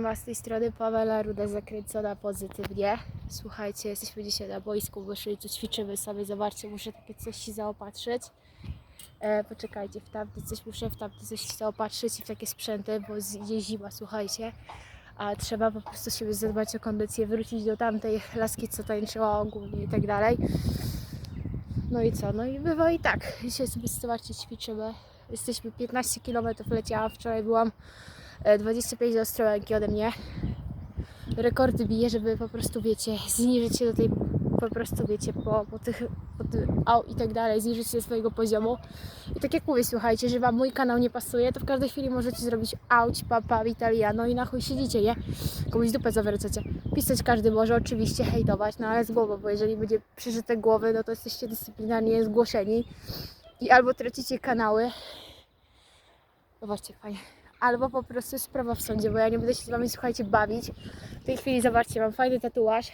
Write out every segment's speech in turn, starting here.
Ma z tej strony Pamela Ruda zakręcona pozytywnie. Słuchajcie, jesteśmy dzisiaj na boisku, bo szli, co ćwiczymy sobie. Zobaczcie, muszę takie coś się zaopatrzyć. E, poczekajcie, w tamte coś muszę w tamte coś się zaopatrzyć i w takie sprzęty, bo idzie zima, słuchajcie. A trzeba po prostu sobie zadbać o kondycję, wrócić do tamtej laski, co tańczyła ogólnie i tak dalej. No i co? No i bywa i tak. Dzisiaj sobie zobaczcie, ćwiczymy. Jesteśmy 15 km leciałam, wczoraj byłam 25 do Ostrołęki ode mnie. Rekordy bije, żeby po prostu, wiecie, zniżyć się do tej, po prostu, wiecie, po, po tych, po tym, au i tak dalej, zniżyć się do swojego poziomu. I tak jak mówię, słuchajcie, że Wam mój kanał nie pasuje, to w każdej chwili możecie zrobić auć, papa, italiano i na chuj siedzicie, nie? Komuś dupę zawracacie. Pisać każdy może, oczywiście hejtować, no ale z głową, bo jeżeli będzie przeżyte głowy, no to jesteście dyscyplinarnie zgłoszeni i albo tracicie kanały, zobaczcie, fajnie, albo po prostu sprawa w sądzie, bo ja nie będę się z Wami, słuchajcie, bawić. W tej chwili, zobaczcie, mam fajny tatuaż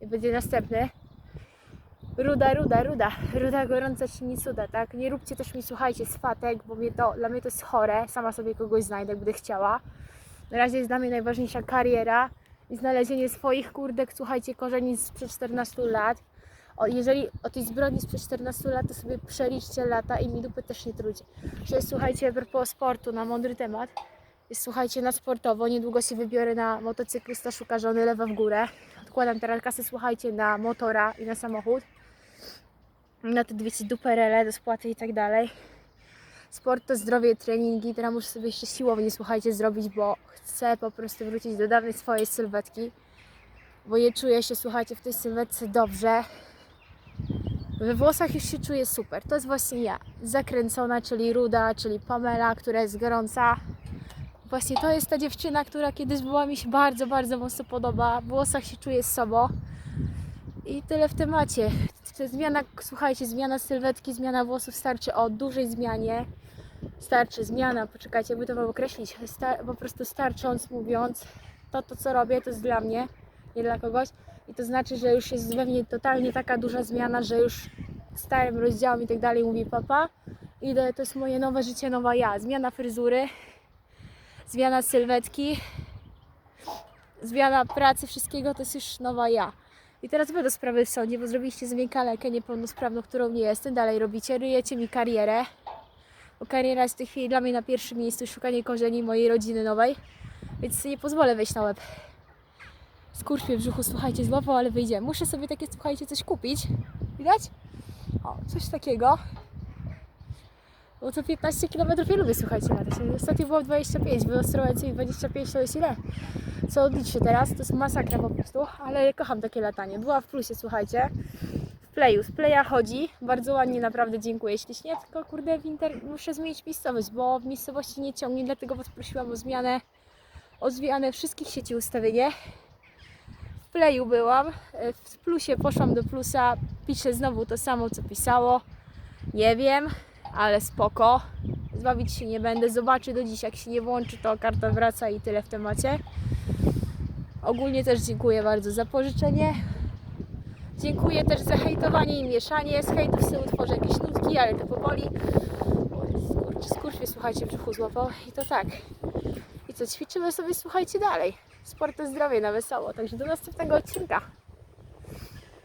i będzie następny. Ruda, ruda, ruda, ruda gorąca się nie cuda, tak? Nie róbcie też mi, słuchajcie, swatek, bo mnie to, dla mnie to jest chore, sama sobie kogoś znajdę, będę chciała. Na razie jest dla mnie najważniejsza kariera i znalezienie swoich kurdek, słuchajcie, korzeni sprzed 14 lat. O, jeżeli o tej zbrodni sprzed 14 lat, to sobie przeliczcie lata i mi dupy też nie trudzi. Że jest, słuchajcie, propos sportu, na mądry temat. Jest, słuchajcie, na sportowo. Niedługo się wybiorę na motocyklysta szuka żony, lewa w górę. Odkładam teraz kasę, słuchajcie, na motora i na samochód. Na te dwie duperele do spłaty i tak dalej. Sport to zdrowie, treningi. Teraz muszę sobie jeszcze siłownie, słuchajcie, zrobić, bo chcę po prostu wrócić do dawnej swojej sylwetki. Bo nie czuję się, słuchajcie, w tej sylwetce dobrze. We włosach już się czuję super. To jest właśnie ja. Zakręcona, czyli ruda, czyli Pamela, która jest gorąca. Właśnie to jest ta dziewczyna, która kiedyś była mi się bardzo, bardzo mocno podoba. W włosach się czuję z sobą. I tyle w temacie. Zmiana, słuchajcie, zmiana sylwetki, zmiana włosów starczy o dużej zmianie. Starczy zmiana, poczekajcie, jakby to wam określić. Sta- po prostu starcząc, mówiąc, to, to co robię, to jest dla mnie, nie dla kogoś. I to znaczy, że już jest we mnie totalnie taka duża zmiana, że już starym rozdziałem i tak dalej mówi papa. Idę, to jest moje nowe życie, nowa ja. Zmiana fryzury, zmiana sylwetki, zmiana pracy, wszystkiego to jest już nowa ja. I teraz do sprawy w sądzie, bo zrobiliście z mnie kalekę niepełnosprawną, którą nie jestem. Dalej robicie, ryjecie mi karierę. Bo kariera jest w tej chwili dla mnie na pierwszym miejscu, szukanie korzeni mojej rodziny nowej. Więc nie pozwolę wejść na łeb. Skurcz mnie w brzuchu, słuchajcie, złapał, ale wyjdzie. Muszę sobie takie, słuchajcie, coś kupić. Widać? O, coś takiego. Bo co 15 km ja lubię, słuchajcie, latać. Ostatnio było 25, w Ostrołęce i 25 to jest ile? Co odliczcie teraz, to jest masakra po prostu, ale kocham takie latanie. Była w plusie, słuchajcie. W playu, z playa chodzi, bardzo ładnie, naprawdę dziękuję. Jeśli nie, tylko kurde, w inter... muszę zmienić miejscowość, bo w miejscowości nie ciągnie, dlatego was prosiłam o zmianę, o zmianę wszystkich sieci ustawienie. Playu byłam, e, w plusie poszłam do plusa, piszę znowu to samo, co pisało. Nie wiem, ale spoko. Zbawić się nie będę, zobaczę do dziś, jak się nie włączy, to karta wraca i tyle w temacie. Ogólnie też dziękuję bardzo za pożyczenie. Dziękuję też za hejtowanie i mieszanie. Z hejtów sobie utworzę jakieś nutki, ale to powoli. Skurcz, skurcz mnie, słuchajcie, brzuchu złapał. I to tak. I co, ćwiczymy sobie, słuchajcie, dalej. Sport zdrowie na wesoło. Także do następnego odcinka.